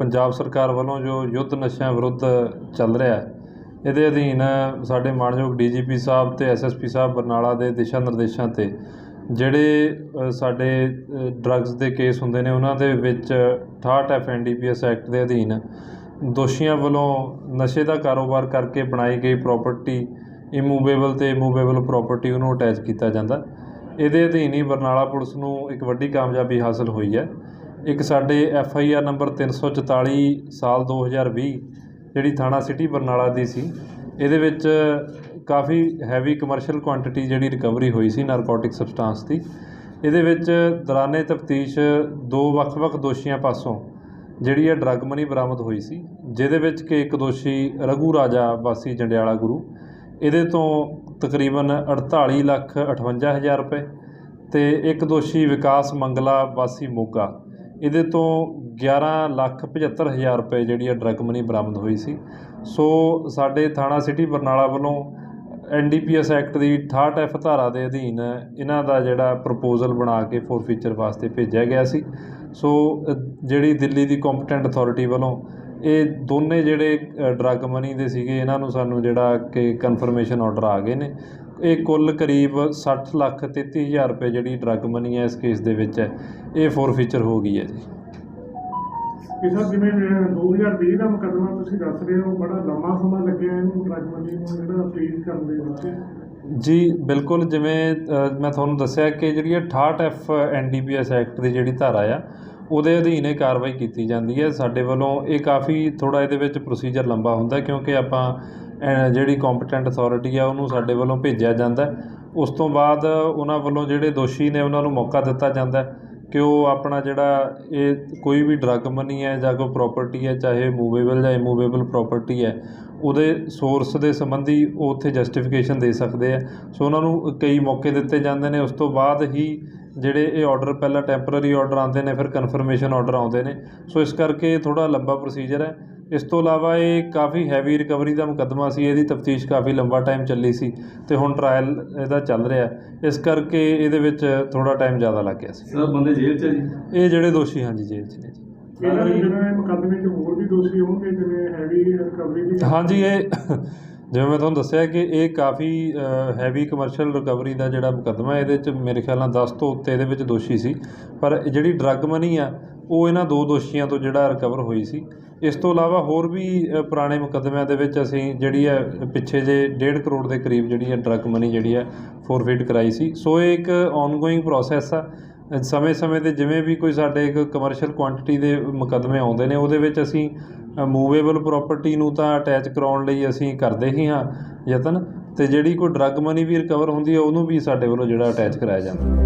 ਪੰਜਾਬ ਸਰਕਾਰ ਵੱਲੋਂ ਜੋ ਯੁੱਧ ਨਸ਼ਿਆਂ ਵਿਰੁੱਧ ਚੱਲ ਰਿਹਾ ਹੈ, ਇਹਦੇ ਅਧੀਨ ਸਾਡੇ ਮਾਨਯੋਗ ਡੀਜੀਪੀ ਸਾਹਿਬ ਤੇ ਐਸਐਸਪੀ ਸਾਹਿਬ ਬਰਨਾਲਾ ਦੇ ਦਿਸ਼ਾ ਨਿਰਦੇਸ਼ਾਂ ਤੇ ਜਿਹੜੇ ਸਾਡੇ ਡਰੱਗਸ ਦੇ ਕੇਸ ਹੁੰਦੇ ਨੇ, ਉਹਨਾਂ ਦੇ ਵਿੱਚ 68 ਐਫ ਐਨਡੀਪੀਐਸ ਐਕਟ ਦੇ ਅਧੀਨ ਦੋਸ਼ੀਆਂ ਵੱਲੋਂ ਨਸ਼ੇ ਦਾ ਕਾਰੋਬਾਰ ਕਰਕੇ ਬਣਾਈ ਗਈ ਪ੍ਰਾਪਰਟੀ, ਇਮੂਵੇਬਲ ਤੇ ਇਮੂਵੇਬਲ ਪ੍ਰਾਪਰਟੀ ਉਹਨੂੰ ਅਟੈਚ ਕੀਤਾ ਜਾਂਦਾ। ਇਹਦੇ ਅਧੀਨ ਹੀ ਬਰਨਾਲਾ ਪੁਲਿਸ ਨੂੰ ਇੱਕ ਵੱਡੀ ਕਾਮਯਾਬੀ ਹਾਸਲ ਹੋਈ ਹੈ। ਇੱਕ ਸਾਡੇ ਐਫ ਆਈ ਆਰ ਨੰਬਰ 344 ਸਾਲ 2020 ਜਿਹੜੀ ਥਾਣਾ ਸਿਟੀ ਬਰਨਾਲਾ ਦੀ ਸੀ, ਇਹਦੇ ਵਿੱਚ ਕਾਫੀ ਹੈਵੀ ਕਮਰਸ਼ੀਅਲ ਕੁਆਂਟੀਟੀ ਜਿਹੜੀ ਰਿਕਵਰੀ ਹੋਈ ਸੀ ਨਾਰਕੋਟਿਕ ਸਬਸਟੈਂਸ ਦੀ। ਇਹਦੇ ਵਿੱਚ ਦੌਰਾਨੇ ਤਫਤੀਸ਼ ਦੋ ਵੱਖ-ਵੱਖ ਦੋਸ਼ੀਆਂ ਪਾਸੋਂ ਜਿਹੜੀ ਹੈ ਡਰੱਗ ਮਨੀ ਬਰਾਮਦ ਹੋਈ ਸੀ, ਜਿਹਦੇ ਵਿੱਚ ਕਿ ਇੱਕ ਦੋਸ਼ੀ ਰਘੂ ਰਾਜਾ ਵਾਸੀ ਜੰਡਿਆਲਾ ਗੁਰੂ, ਇਹਦੇ ਤੋਂ ਤਕਰੀਬਨ 48 ਲੱਖ 58 ਹਜ਼ਾਰ ਰੁਪਏ ਤੇ ਇੱਕ ਦੋਸ਼ੀ ਵਿਕਾਸ ਮੰਗਲਾ ਵਾਸੀ ਮੋਗਾ। ਇਹਦੇ ਤੋਂ 11 ਲੱਖ 75 ਹਜ਼ਾਰ ਰੁਪਏ ਜਿਹੜੀ ਆ ਡਰੱਗ ਮਨੀ ਬਰਾਮਦ ਹੋਈ ਸੀ। ਸੋ ਸਾਡੇ ਥਾਣਾ ਸਿਟੀ ਬਰਨਾਲਾ ਵੱਲੋਂ ਐਨਡੀਪੀਐਸ ਐਕਟ ਦੀ 68 ਐਫ ਧਾਰਾ ਦੇ ਅਧੀਨ ਇਹਨਾਂ ਦਾ ਜਿਹੜਾ ਪ੍ਰਪੋਜ਼ਲ ਬਣਾ ਕੇ ਫੋਰਫੀਚਰ ਵਾਸਤੇ ਭੇਜਿਆ ਗਿਆ ਸੀ। ਸੋ ਜਿਹੜੀ ਦਿੱਲੀ ਦੀ ਕੰਪੀਟੈਂਟ ਅਥਾਰਟੀ ਵੱਲੋਂ ਇਹ ਦੋਨੇ ਜਿਹੜੇ ਡਰੱਗ ਮਨੀ ਦੇ ਸੀਗੇ ਇਹਨਾਂ ਨੂੰ ਸਾਨੂੰ ਜਿਹੜਾ ਕਿ ਕਨਫਰਮੇਸ਼ਨ ਆਰਡਰ ਆ ਗਏ ਨੇ। ਇਹ ਕੁੱਲ ਕਰੀਬ 60 ਲੱਖ 33 ਹਜ਼ਾਰ ਰੁਪਏ ਜਿਹੜੀ ਡਰੱਗ ਮਨੀ ਹੈ ਇਸ ਕੇਸ ਦੇ ਵਿੱਚ ਹੈ ਇਹ ਫੋਰਫੀਚਰ ਹੋ ਗਈ ਹੈ ਜੀ। ਇਹ ਸਰ ਜਿਵੇਂ ਅਹ, 2020 ਦਾ ਮੁਕੱਦਮਾ ਤੁਸੀਂ ਦੱਸ ਰਹੇ ਹੋ ਬੜਾ ਲੰਮਾ ਸਮਾਂ ਲੱਗਿਆ ਇਹਨੂੰ ਡਰੱਗ ਮਨੀ ਨੂੰ ਜਿਹੜਾ ਫ੍ਰੀਜ਼ ਕਰਨ ਦੇ ਵਿੱਚ। ਜੀ ਬਿਲਕੁਲ ਜਿਵੇਂ ਮੈਂ ਤੁਹਾਨੂੰ ਦੱਸਿਆ ਕਿ ਜਿਹੜੀ ਇਹ 68 ਐਫ ਐਨਡੀਪੀਐਸ ਐਕਟ ਦੀ ਜਿਹੜੀ ਧਾਰਾ ਆ ਉਹਦੇ ਅਧੀਨ ਇਹ ਕਾਰਵਾਈ ਕੀਤੀ ਜਾਂਦੀ ਹੈ। ਸਾਡੇ ਵੱਲੋਂ ਇਹ ਕਾਫੀ ਥੋੜਾ ਇਹਦੇ ਵਿੱਚ ਪ੍ਰੋਸੀਜਰ ਲੰਬਾ ਹੁੰਦਾ ਕਿਉਂਕਿ ਆਪਾਂ ਅ, ਜਿਹੜੀ ਕੰਪੀਟੈਂਟ ਅਥਾਰਟੀ ਆ ਉਹਨੂੰ ਸਾਡੇ ਵੱਲੋਂ ਭੇਜਿਆ ਜਾਂਦਾ ਉਸ ਤੋਂ ਬਾਅਦ ਉਹਨਾਂ ਵੱਲੋਂ ਜਿਹੜੇ ਦੋਸ਼ੀ ਨੇ ਉਹਨਾਂ ਨੂੰ ਮੌਕਾ ਦਿੱਤਾ ਜਾਂਦਾ ਕਿ ਉਹ ਆਪਣਾ ਜਿਹੜਾ ਇਹ ਕੋਈ ਵੀ ਡਰੱਗ ਮਨੀ ਹੈ ਜਾਂ ਕੋਈ ਪ੍ਰਾਪਰਟੀ ਹੈ ਚਾਹੇ ਮੂਵੇਬਲ ਜਾਂ ਇਮੂਵੇਬਲ ਪ੍ਰਾਪਰਟੀ ਹੈ ਉਹਦੇ ਸੋਰਸ ਦੇ ਸੰਬੰਧੀ ਉਹ ਉੱਥੇ ਜਸਟੀਫਿਕੇਸ਼ਨ ਦੇ ਸਕਦੇ ਆ ਸੋ ਉਹਨਾਂ ਨੂੰ ਕਈ ਮੌਕੇ ਦਿੱਤੇ ਜਾਂਦੇ ਨੇ। ਉਸ ਤੋਂ ਬਾਅਦ ਹੀ ਜਿਹੜੇ ਇਹ ਆਰਡਰ ਪਹਿਲਾਂ ਟੈਂਪਰਰੀ ਆਰਡਰ ਆਉਂਦੇ ਨੇ ਫਿਰ ਕਨਫਰਮੇਸ਼ਨ ਆਰਡਰ ਆਉਂਦੇ ਨੇ। ਸੋ ਇਸ ਕਰਕੇ ਥੋੜਾ ਲੰਬਾ ਪ੍ਰੋਸੀਜਰ ਹੈ। ਇਸ ਤੋਂ ਇਲਾਵਾ ਇਹ ਕਾਫੀ ਹੈਵੀ ਰਿਕਵਰੀ ਦਾ ਮੁਕੱਦਮਾ ਸੀ ਇਹਦੀ ਤਫਤੀਸ਼ ਕਾਫੀ ਲੰਬਾ ਟਾਈਮ ਚੱਲੀ ਸੀ ਤੇ ਹੁਣ ਟ੍ਰਾਇਲ ਇਹਦਾ ਚੱਲ ਰਿਹਾ। ਇਸ ਕਰਕੇ ਇਹਦੇ ਵਿੱਚ ਥੋੜਾ ਟਾਈਮ ਜ਼ਿਆਦਾ ਲੱਗ ਗਿਆ ਸੀ। ਸਰ ਬੰਦੇ ਜੇਲ੍ਹ ਚ ਆ ਜੀ? ਇਹ ਜਿਹੜੇ ਦੋਸ਼ੀ ਹਾਂਜੀ ਜੇਲ੍ਹ 'ਚ ਨੇ ਜੀ। ਇਹਨਾਂ ਦੇ ਜਿਵੇਂ ਮੁਕੱਦਮੇ 'ਚ ਹੋਰ ਵੀ ਦੋਸ਼ੀ ਹੋਣਗੇ ਜਿਵੇਂ ਹੈਵੀ ਰਿਕਵਰੀ ਦੀ ਹਾਂਜੀ ਇਹ ਜਿਵੇਂ ਮੈਂ ਤੁਹਾਨੂੰ ਦੱਸਿਆ ਕਿ ਇਹ ਕਾਫੀ ਹੈਵੀ ਕਮਰਸ਼ੀਅਲ ਰਿਕਵਰੀ ਦਾ ਜਿਹੜਾ ਮੁਕੱਦਮਾ ਇਹਦੇ 'ਚ ਮੇਰੇ ਖਿਆਲ ਨਾਲ 10 ਤੋਂ ਉੱਤੇ ਇਹਦੇ ਵਿੱਚ ਦੋਸ਼ੀ ਸੀ। ਪਰ ਜਿਹੜੀ ਡਰੱਗ ਮਨੀ ਆ, ਉਹ ਇਹਨਾਂ ਦੋ ਦੋਸ਼ੀਆਂ ਤੋਂ ਜਿਹੜਾ ਰਿਕਵਰ ਹੋਈ ਸੀ। ਇਸ ਤੋਂ ਇਲਾਵਾ ਹੋਰ ਵੀ ਪੁਰਾਣੇ ਮੁਕੱਦਮਿਆਂ ਦੇ ਵਿੱਚ ਅਸੀਂ ਜਿਹੜੀ ਹੈ ਪਿੱਛੇ ਜੇ 1.5 ਕਰੋੜ ਦੇ ਕਰੀਬ ਜਿਹੜੀ ਹੈ ਡਰੱਗ ਮਨੀ ਜਿਹੜੀ ਹੈ ਫੋਰਫੀਟ ਕਰਾਈ ਸੀ। ਸੋ ਇਹ ਇੱਕ ਆਨਗੋਇੰਗ ਪ੍ਰੋਸੈਸ ਆ। ਸਮੇਂ-ਸਮੇਂ ਤੇ ਜਿਵੇਂ ਵੀ ਕੋਈ ਸਾਡੇ ਇੱਕ ਕਮਰਸ਼ੀਅਲ ਕੁਆਂਟੀਟੀ ਦੇ ਮੁਕਦਮੇ ਆਉਂਦੇ ਨੇ, ਉਹਦੇ ਵਿੱਚ ਅਸੀਂ ਮੂਵੇਬਲ ਪ੍ਰਾਪਰਟੀ ਨੂੰ ਤਾਂ ਅਟੈਚ ਕਰਾਉਣ ਲਈ ਅਸੀਂ ਕਰਦੇ ਹੀ ਹਾਂ ਯਤਨ, ਤੇ ਜਿਹੜੀ ਕੋਈ ਡਰੱਗ ਮਨੀ ਵੀ ਰਿਕਵਰ ਹੁੰਦੀ ਹੈ, ਉਹਨੂੰ ਵੀ ਸਾਡੇ ਵੱਲੋਂ ਜਿਹੜਾ ਅਟੈਚ ਕਰਾਇਆ ਜਾਂਦਾ।